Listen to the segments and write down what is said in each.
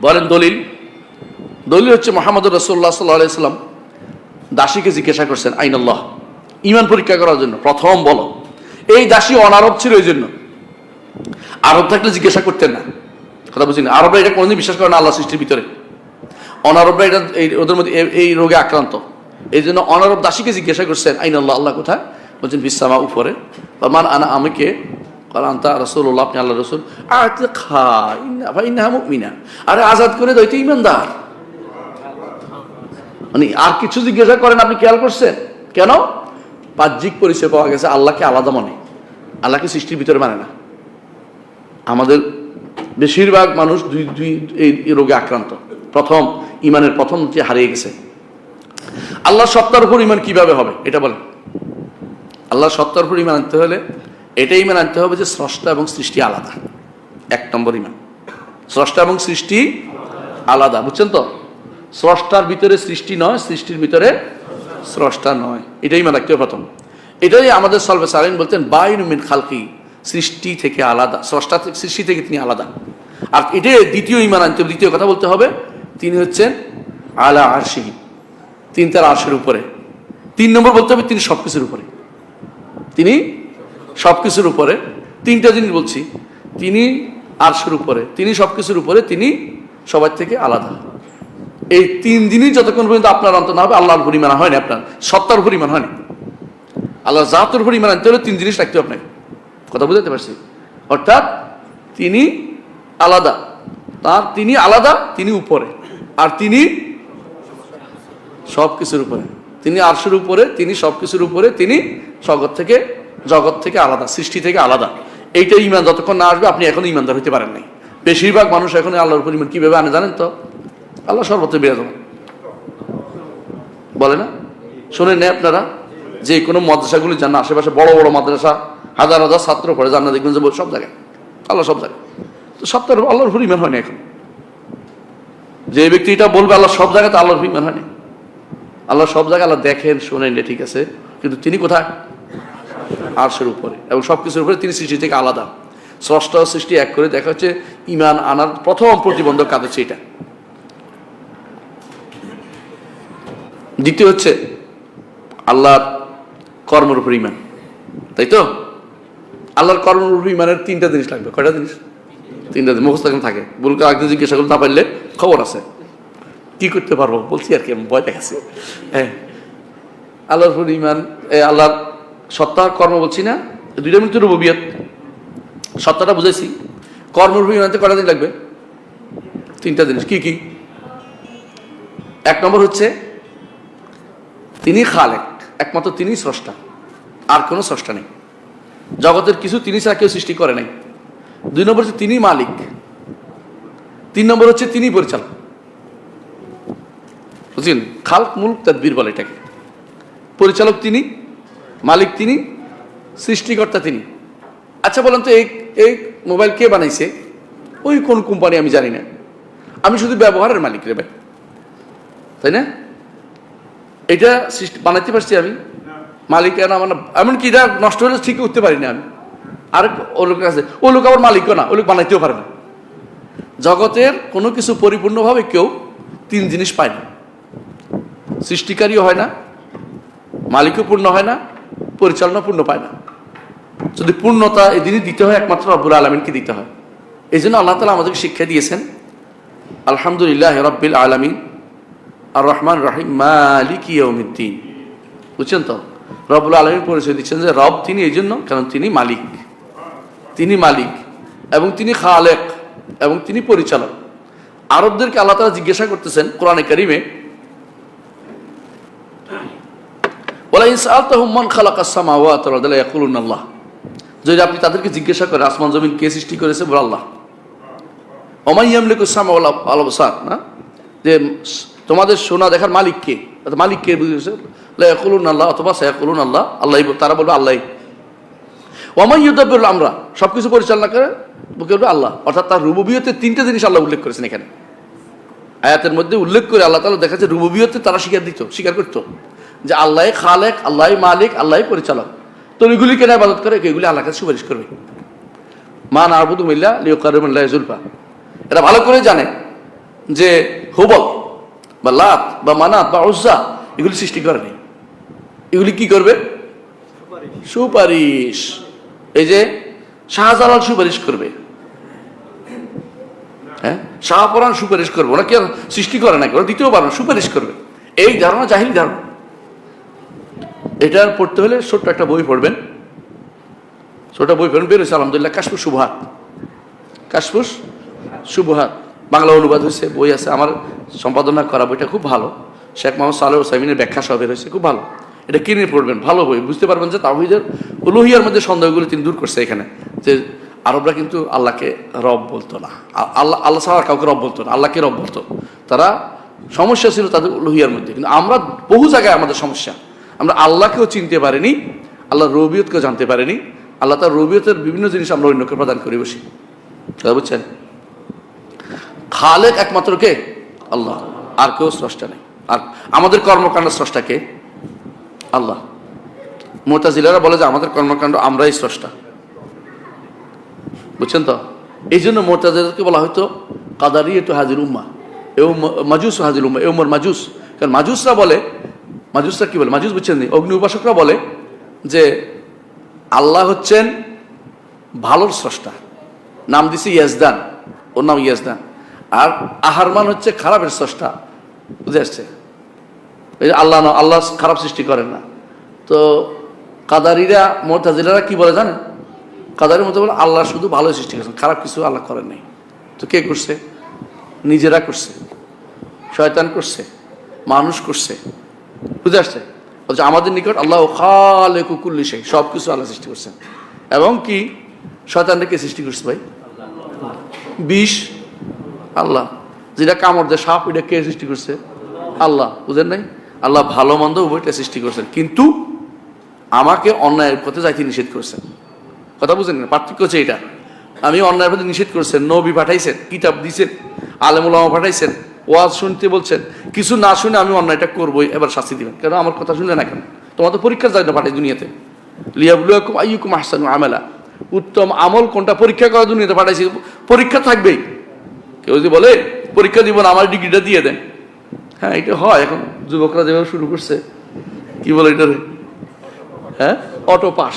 বলেন দলিল। দলিল হচ্ছে মোহাম্মদ রসুল্লাহ সাল্লাহ সাল্লাম দাসীকে জিজ্ঞাসা করছেন, আইন আল্লাহ, ইমান পরীক্ষা করার জন্য, প্রথম বলো। এই দাসী অনারব ছিল এই জন্য। আরব থাকলে জিজ্ঞাসা করতেন না। কথা বুঝি না আরবরা এটা কোনোদিন বিশ্বাস করে না আল্লাহ সৃষ্টির ভিতরে। অনারবরা এটা এই, ওদের মধ্যে এই রোগে আক্রান্ত। এই জন্য অনারব দাসীকে জিজ্ঞাসা করছেন, আইন আল্লাহ আল্লাহ কোথায়? বলছেন বিশ্বামা উপরে। বা, মান আনা আমাকে আল্লাহ রসুল। আতে আজাদ করে দইতে ইমানদার। মানে আর কিছু জিজ্ঞাসা করেন, আপনি খেয়াল করছেন? কেন? বাহ্যিক পরিচয় পাওয়া গেছে, আল্লাহকে আলাদা মনে। আল্লাহকে সৃষ্টির ভিতরে মানে না। আমাদের বেশিরভাগ মানুষ দুই দুই, এই এই রোগে আক্রান্ত। প্রথম, ইমানের প্রথম যে হারিয়ে গেছে। আল্লাহ সত্তার উপর ইমান কীভাবে হবে? এটা বলেন। আল্লাহ সত্তার উপর ইমান আনতে হলে এটাই ইমান আনতে হবে যে স্রষ্টা এবং সৃষ্টি আলাদা। এক নম্বর ইমান। স্রষ্টা এবং সৃষ্টি আলাদা, বুঝছেন তো? স্রষ্টার ভিতরে সৃষ্টি নয়, সৃষ্টির ভিতরে স্রষ্টা নয়। এটাই ইমান রাখতে হবে প্রথম। এটাই আমাদের সলভে সালেন বলতেন, বাইন মিন খালকি, সৃষ্টি থেকে আলাদা, স্রষ্টা থেকে, সৃষ্টি থেকে তিনি আলাদা। আর এটাই দ্বিতীয় ইমান আনতে হবে, দ্বিতীয় কথা বলতে হবে, তিনি হচ্ছেন আলা আরশিহি তিনি তার আরশের উপরে। তিন নম্বর বলতে হবে তিনি সব কিছুর উপরে। তিনি সব কিছুর উপরে, তিনটা জিনিস বলছি, তিনি আরশের উপরে, তিনি সব কিছুর উপরে, তিনি সবার থেকে আলাদা। এই তিন দিনই যতক্ষণ পর্যন্ত আপনার অন্ত না হবে, আল্লাহর পরিমাণ হয়নি আপনার, সত্তার পরিমাণ হয়নি। আল্লাহ জাতের পরিমাণ আনতে হলে তিন জিনিস রাখতে হবে আপনাকে। কথা বুঝতে পারছি? অর্থাৎ তিনি আলাদা তার তিনি আলাদা, তিনি উপরে, আর তিনি সব কিছুর উপরে। তিনি আরশের উপরে, তিনি সব কিছুর উপরে, তিনি জগৎ থেকে জগৎ থেকে আলাদা, সৃষ্টি থেকে আলাদা। এইটা ইমান যতক্ষণ না আসবে আপনি এখনও ইমানদার হতে পারেন নাই। বেশিরভাগ মানুষ এখন আল্লাহর উপর ইমান কীভাবে আনে জানেন তো? আল্লাহ সর্বত্র বিরাজমান বলে না? শোনেন না আপনারা, যে কোনো মাদ্রাসাগুলি যান না আশেপাশে বড় বড় মাদ্রাসা, হাজার হাজার ছাত্র পড়ে যান না দেখবেন যে সব জায়গায়। আল্লাহ সব জায়গায়। তো সপ্তাহ আল্লাহর উপর ইমান হয়নি এখন। যে ব্যক্তি এটা বলবে, আল্লাহ সব জায়গাতে আল্লাহর উপর ইমান হয়নি আল্লাহ সব জায়গায় আল্লাহ দেখেন, শোনেন ঠিক আছে, কিন্তু তিনি কোথায়? আরশের উপরে এবং সব কিছুর উপরে তিনি সৃষ্টি থেকে আলাদা। স্রষ্টা সৃষ্টি এক করে দেখা হচ্ছে ইমান আনার প্রথম প্রতিবন্ধক হচ্ছে এটা? দ্বিতীয় হচ্ছে আল্লাহর কর্মের উপর ইমান তাই তো? আল্লাহর কর্মের উপর ইমানের তিনটা জিনিস লাগবে। কয়টা জিনিস? তিনটা জিনিস। মুখস্থ এখন থাকে। বলকে আগে জিজ্ঞাসা করলে না পারলে খবর আছে। কি করতে পারব? বলছি আর কি ভয় দেখাচ্ছি। হ্যাঁ। আল্লাহর ইমান আল্লাহর সত্তা কর্ম বলছি না, দুইটা মিনিটের রুবিয়ত সত্তাটা বুঝেছি কর্মের উপর ইমানতে কয়টা দিন লাগবে? তিনটা জিনিস কি কি? এক নম্বর হচ্ছে, তিনি খালেক, একমাত্র তিনি স্রষ্টা। আর কোনো স্রষ্টা নেই। জগতের কিছু তিনি ছাড়া কেউ সৃষ্টি করে নাই। দুই নম্বর হচ্ছে, তিনি মালিক। তিন নম্বর হচ্ছে, তিনি পরিচালক। বুঝলেন? খালক, মুলক, তাদবির বলে এটাকে। পরিচালক তিনি মালিক তিনি, সৃষ্টিকর্তা তিনি। আচ্ছা বলেন তো, এই এই মোবাইল কে বানাইছে? ওই কোন কোম্পানি আমি জানি না। আমি শুধু ব্যবহারের মালিক রে ভাই। তাই না? এটা সৃষ্টি, বানাইতে পারছি আমি। মালিক না আমার এমনকি এটা নষ্ট হলে ঠিক উঠতে পারি না আমি। আর ও লোক আছে ও লোক আবার মালিকও না, ও লোক বানাইতেও পারে না। জগতের কোনো কিছু পরিপূর্ণভাবে কেউ তিন জিনিস পায় না। সৃষ্টিকারীও হয় না, মালিকও পূর্ণ হয় না পরিচালনা পূর্ণ পায় না। যদি পূর্ণতা এদিনই দিতে হয়, একমাত্র রব্বুল আলমিনকে দিতে হয়। এই জন্য আল্লাহ তালা আমাদেরকে শিক্ষা দিয়েছেন, আলহামদুলিল্লাহ রব্বিল আলমিন আর রহমান রাহিম, মালিক ইয়ৌমিদ্দিন বুঝছেন তো? রব্বুল আলমীর পরিচয় দিচ্ছেন যে রব তিনি এই জন্য কারণ তিনি মালিক। তিনি মালিক এবং তিনি খালেক এবং তিনি পরিচালক। আরবদেরকে আল্লাহ তালা জিজ্ঞাসা করতেছেন, কোরআনে কারিমে আল্লাহ যদি আপনি তাদেরকে জিজ্ঞাসা করেন, আসমান জমিন কে সৃষ্টি করেছে, বলে আল্লাহ। ওমাই ইয়ামলিকু সামা ওয়াল আবসার, না? যে তোমাদের সোনা দেখার মালিক কে? মালিক কে বুঝেছে? ইয়াকুলুন আল্লাহ অথবা সায়াকুলুন আল্লাহ। আল্লাহ তারা বলবে আল্লাহ ওমাই ইউদাব্বিরুল আমরা, সবকিছু পরিচালনা করে বলবে আল্লাহ। অর্থাৎ তার রুবুবিয়তে তিনটে জিনিস আল্লাহ উল্লেখ করেছেন এখানে। আয়াতের মধ্যে উল্লেখ করে আল্লাহ তালা দেখা যাচ্ছে রুবুবিয়তে তারা স্বীকার দিত, স্বীকার করতো। যে আল্লাহ খালেক আল্লাহ মালিক আল্লাহ পরিচালক। তো এগুলি কেন আবাদত করে? এগুলি আল্লাহ কাছে সুপারিশ করবে। মা নারবুদু মিল্লা লিওকারুল্লাহ জুলফা। এরা ভালো করে জানে যে হুবল বা লাত বা মানাত বা উজ্জা এগুলি সৃষ্টি করেনি এগুলি কি করবে? সুপারিশ। এই যে শাহজালাল সুপারিশ করবে। হ্যাঁ? শাহপরাণ সুপারিশ করবে। ওরা কি সৃষ্টি করে নাকি? ওরা দ্বিতীয় বার সুপারিশ করবে। এই ধারণা জাহিল ধারণা। এটার পড়তে হলে ছোট্ট একটা বই পড়বেন। ছোট বই পড়বেন বেরোছে আলহামদুলিল্লাহ। কাশফুস শুভহাত। কাশফুস শুভহাত। বাংলা অনুবাদ হয়েছে, বই আছে। আমার সম্পাদনা করা বইটা খুব ভালো। শেখ মোহাম্মদ সালেহ সাইমিনের ব্যাখ্যা সহ বের হয়েছে, খুব ভালো। এটা কিনে পড়বেন? ভালো বই। বুঝতে পারবেন যে তাহিদের উলুহিয়ার মধ্যে সন্দেহগুলো তিনি দূর করছে এখানে। যে আরবরা কিন্তু আল্লাহকে রব বলতো না। আল্লাহ আল্লাহ আর কাউকে রব বলতো না। আল্লাহকে রব বলতো। তারা সমস্যা ছিল তাদের উলুহিয়ার মধ্যে। কিন্তু আমরা বহু জায়গায় আমাদের সমস্যা। আমরা আল্লাহকেও চিনতে পারিনি আল্লাহ রবিয়তকেও জানতে পারিনি, আল্লাহ তার রবিয়তের বিভিন্ন জিনিস আমরা অন্যকে প্রদান করে বসি। কথা বুঝছেন? খালেক একমাত্র কে? আল্লাহ। আর কেউ স্রষ্টা নেই। আর আমাদের কর্মকাণ্ড স্রষ্টা কে? আল্লাহ। মোতাজিলারা বলে যে আমাদের কর্মকাণ্ড আমরাই স্রষ্টা। বুঝছেন তো? এই জন্য মোতাজিলাকে বলা হয়তো কাদারি তো হাজির উম্মা, এও মাজুস হাজির উম্মা, এও মোর মাজুস। কারণ মাজুসরা বলে মাজুসরা কি বলে? মাজুস বুঝছেন? অগ্নি উপাসকরা বলে যে আল্লাহ হচ্ছেন ভালোর স্রষ্টা। নাম দিছে ইয়াজদান। ওর নাম ইয়াজদান। আর আহারমান হচ্ছে খারাপের স্রষ্টা। বুঝে আসছে? আল্লাহ না আল্লাহ খারাপ সৃষ্টি করেন না। তো কাদারিরা, মোতাজিলারা কি বলে জানেন? কাদারির মতো বলে আল্লাহ শুধু ভালো সৃষ্টি করেছেন, খারাপ কিছু আল্লাহ করেন নাই। তো কে করছে? নিজেরা করছে। শয়তান করছে। মানুষ করছে। বুঝে আসছে? বলছে আমাদের নিকট আল্লাহ খালে কুকুল্লি সেই সব কিছু আল্লাহ সৃষ্টি করছেন। এবং কি? শয়তানটা কে সৃষ্টি করছে ভাই? বিষ? আল্লাহ। যেটা কামড় দেয়, সাপ, এটা কে সৃষ্টি করছে? আল্লাহ। বুঝেন নাই? আল্লাহ ভালো মন্দ উভয়টা সৃষ্টি করছেন। কিন্তু আমাকে অন্যায়ের পথে যাইতে নিষেধ করছেন। কথা বুঝেন না? পার্থক্য হচ্ছে এটা। আমি অন্যায়ের পথে নিষেধ করছেন, নবী পাঠাইছেন, কিতাব দিছেন, আলেমুলামা পাঠাইছেন ওয়াজ শুনতে বলছেন, কিছু না শুনে আমি অন্যায়টা করবোই, এবার শাস্তি দিবেন। কেন? আমার কথা শুনলে না কেন? তোমার তো পরীক্ষার যায় না পাঠাই দুনিয়াতে। লিয়াবুলুয়াকুম আইয়ুকুম আহসানু আমেলা। উত্তম আমল কোনটা পরীক্ষা করা দুনিয়াতে পাঠাইছি, পরীক্ষা থাকবেই। কেউ যদি বলে, পরীক্ষা দিব না, আমার ডিগ্রিটা দিয়ে দেন। হ্যাঁ এটা হয় এখন, যুবকরা যেভাবে শুরু করছে, কি বলে এটা হ্যাঁ? Auto pass.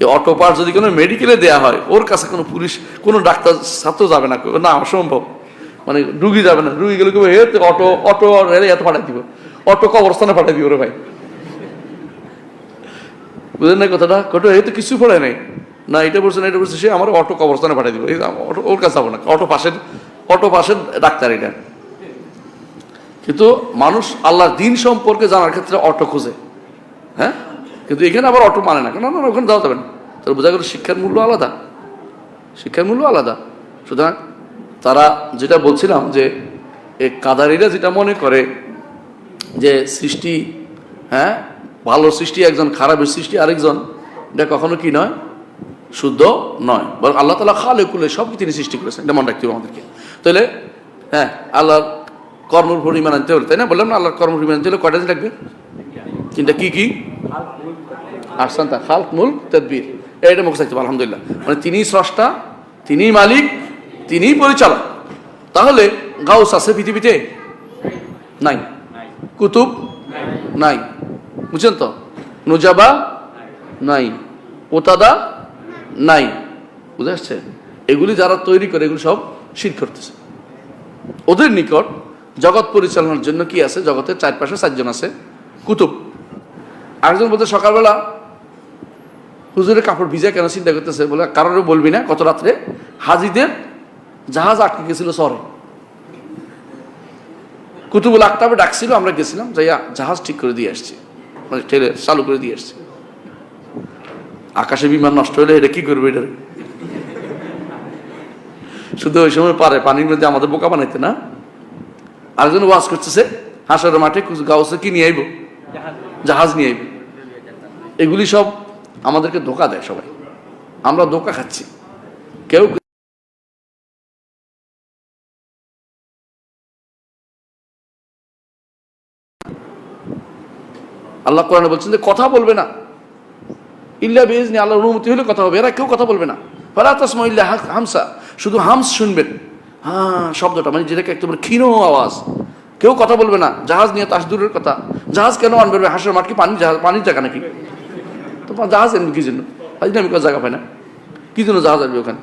এই অটো পাস যদি কোনো মেডিকেলে দেয়া হয়, ওর কাছে কোনো পুলিশ, কোনো ডাক্তার, ছাত্র যাবে না না, অসম্ভব। মানে রুগী যাবে না। রুগী গেলে হে অটো অটো রেলে এত পাঠাই দিব। অটো কবরস্থানে পাঠাই দিব রে ভাই। বুঝলেন না কথাটা? কত এই তো কিছু পড়ে নাই। না এটা বলছে না এটা বলছে সে, আমার অটো কবরস্থানে পাঠিয়ে দিব। অটো, ওর কাছে যাব না। অটো পাশের অটো পাশের ডাক্তার এটা। কিন্তু মানুষ আল্লাহর দিন সম্পর্কে জানার ক্ষেত্রে অটো খোঁজে। হ্যাঁ? কিন্তু এখানে আবার অটো মানে না। কেন? না, ওখানে যাওয়া যাবে না। তাহলে বোঝা গেল শিক্ষার মূল্য আলাদা। শিক্ষার মূল্য আলাদা। সুতরাং তারা যেটা বলছিলাম যে এই কাদারিরা যেটা মনে করে যে সৃষ্টি হ্যাঁ ভালো সৃষ্টি একজন, খারাপের সৃষ্টি আরেকজন, এটা কখনো কি নয়? শুদ্ধ নয়। বরং আল্লাহ তালা খালে কুলে সব তিনি সৃষ্টি করেছেন। এটা মনে রাখতে হবে আমাদেরকে। তাহলে হ্যাঁ আল্লাহর কর্মের পরিমাণ আনতে হলে তাই না? বললাম না আল্লাহর কর্মের পরিমাণ আনতে হলে কয়টা লাগবে? তিনটা। কি কি? আহসান্তা। খালক মুল তদবির। এটা মুখ থাকতে আলহামদুলিল্লাহ। মানে তিনি স্রষ্টা, তিনি মালিক তিনি পরিচালক। তাহলে গাউস আছে পৃথিবীতে? নাই। কুতুব? নাই। বুঝছেন তো? নুজাবা? নাই। ওতাদা? নাই। বুঝে আসছে এগুলি যারা তৈরি করে, এগুলি সব শির করতেছে। ওদের নিকট জগৎ পরিচালনার জন্য কি আছে? জগতের চারপাশে চারজন আছে। কুতুব। আরেকজন বলতে সকালবেলা হুজুরের কাপড় ভিজে কেন চিন্তা করতেছে? বলে কারোর বলবি না কত রাত্রে হাজিদের জাহাজ আটকে গেছিল সরে কুতুবুল আক্তাবে ডাকছিল, আমরা গেছিলাম, যাইয়া জাহাজ ঠিক করে দিয়ে আসছি। মানে ঠেলে চালু করে দিয়ে আসছি। আকাশে বিমান নষ্ট হলে এটা কি করবে এটা? শুধু ওই সময় পারে, পানির মধ্যে আমাদের বোকা বানাইতে না। আরেকজন ওয়াজ করতেছে, হাঁসের মাঠে গাউসে কি নিয়ে আইব? জাহাজ নিয়ে আইব। এগুলি সব আমাদেরকে ধোকা দেয় সবাই। আমরা ধোকা খাচ্ছি। কেউ আল্লাহ কোরআনে বলছেন যে কথা বলবে না। ইল্লা বেজনি আল্লাহর অনুমতি হলে কথা হবে, এরা কেউ কথা বলবে না। ফালা তাসমা ইল্লা হামসা, শুধু হামস শুনবেন। হ্যাঁ শব্দটা মানে যেটাকে একদম ক্ষীণ আওয়াজ। কেউ কথা বলবে না, জাহাজ নিয়ে তাস দূরের কথা। জাহাজ কেন আনবে? হাঁসের মাঠ কি পানি জাহাজ পানির জায়গা নাকি? তো জাহাজ এমনি কি জন্য? আজ আমি কোনো জায়গা পাই না। কি জন্য জাহাজ আসবে ওখানে?